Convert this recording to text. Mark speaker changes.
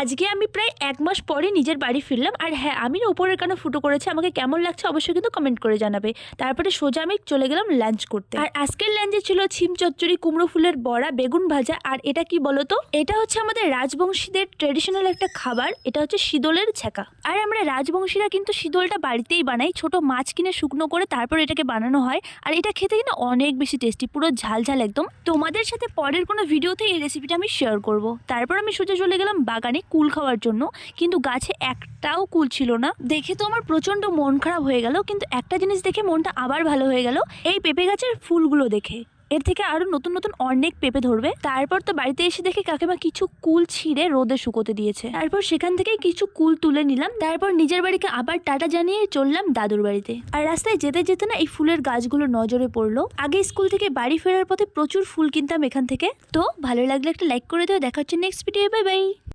Speaker 1: আজকে আমি প্রায় এক মাস পরে নিজের বাড়ি ফিরলাম আর হ্যাঁ আমি না উপরের কানে ফুটো করেছে, আমাকে কেমন লাগছে অবশ্যই কিন্তু কমেন্ট করে জানাবে। তারপরে সোজা আমি চলে গেলাম লাঞ্চ করতে। আর আজকের লাঞ্চে ছিল ছিম, চচ্চড়ি, কুমড়ো ফুলের বড়া, বেগুন ভাজা, আর এটা কি বলতো? এটা হচ্ছে আমাদের রাজবংশীদের ট্রেডিশনাল একটা খাবার, এটা হচ্ছে শীদলের ছ্যাঁকা আর আমরা রাজবংশীরা কিন্তু শীদলটা বাড়িতেই বানাই, ছোট মাছ কিনে শুকনো করে তারপর এটাকে বানানো হয়। আর এটা খেতে কিন্তু অনেক বেশি টেস্টি পুরো ঝাল ঝাল একদম। তোমাদের সাথে পরের কোনো ভিডিওতে এই রেসিপিটা আমি শেয়ার করব। তারপর আমি সোজা চলে গেলাম বাগানে কুল খাওয়ার জন্য। কিন্তু গাছে একটাও কুল ছিল না। দেখে তো আমার প্রচণ্ড মন খারাপ হয়ে গেল, কিন্তু একটা জিনিস দেখে মনটা আবার ভালো হয়ে গেল, এই পেঁপে গাছের ফুলগুলো দেখে। এর থেকে আরও নতুন নতুন অনেক পেঁপে ধরবে। তারপর তো বাড়িতে এসে দেখে কাকিমা কিছু কুল ছিঁড়ে রোদে শুকোতে দিয়েছে। তারপর সেখান থেকে কিছু কুল তুলে নিলাম। তারপর নিজের বাড়িকে আবার টাটা জানিয়ে চললাম দাদুর বাড়িতে। আর রাস্তায় যেতে যেতে না এই ফুলের গাছগুলো নজরে পড়ল। আগে স্কুল থেকে বাড়ি ফেরার পথে প্রচুর ফুল কিনতাম এখান থেকে। তো ভালো লাগলে একটা লাইক করে দিও। দেখা হচ্ছে নেক্সট ভিডিও বাই বাই।